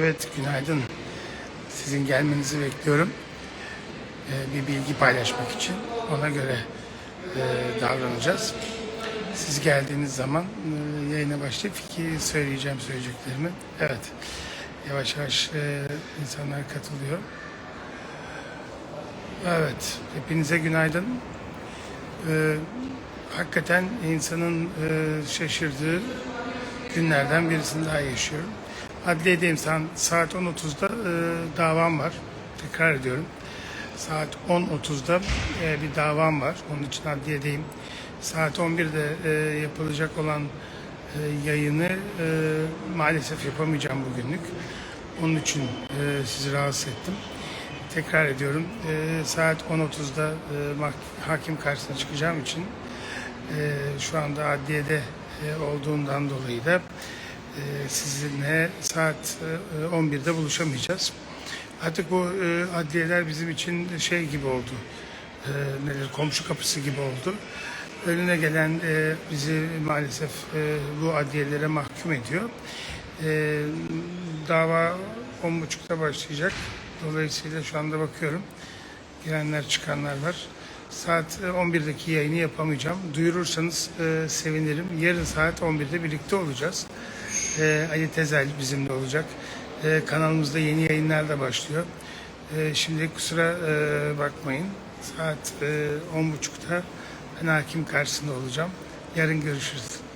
Evet, günaydın. Sizin gelmenizi bekliyorum. Ee, bir bilgi paylaşmak için ona göre e, davranacağız. Siz geldiğiniz zaman e, yayına başlayıp fikir söyleyeceğim söyleyeceklerimi. Evet, yavaş yavaş e, insanlar katılıyor. Evet, hepinize günaydın. Ee, hakikaten insanın e, şaşırdığı günlerden birisini daha yaşıyorum. Adliyedeyim Sa- saat 10.30'da e, davam var. Tekrar ediyorum. Saat 10.30'da e, bir davam var. Onun için adliyedeyim. Saat 11'de e, yapılacak olan e, yayını e, maalesef yapamayacağım bugünlük. Onun için e, sizi rahatsız ettim. Tekrar ediyorum. e, saat 10.30'da e, hakim karşısına çıkacağım için e, şu anda adliyede e, olduğundan dolayı da sizinle saat e, 11'de buluşamayacağız. Artık bu e, adliyeler bizim için şey gibi oldu. E, nedir komşu kapısı gibi oldu. Önüne gelen e, bizi maalesef e, bu adliyelere mahkum ediyor. E, dava 10.30'da başlayacak. Dolayısıyla şu anda bakıyorum. Girenler çıkanlar var. Saat e, 11'deki yayını yapamayacağım. Duyurursanız e, sevinirim. Yarın saat 11'de birlikte olacağız. E, Ali Tezel bizimle olacak. E, kanalımızda yeni yayınlar da başlıyor. E, şimdi kusura e, bakmayın. Saat e, 10.30'da ben hakim karşısında olacağım. Yarın görüşürüz.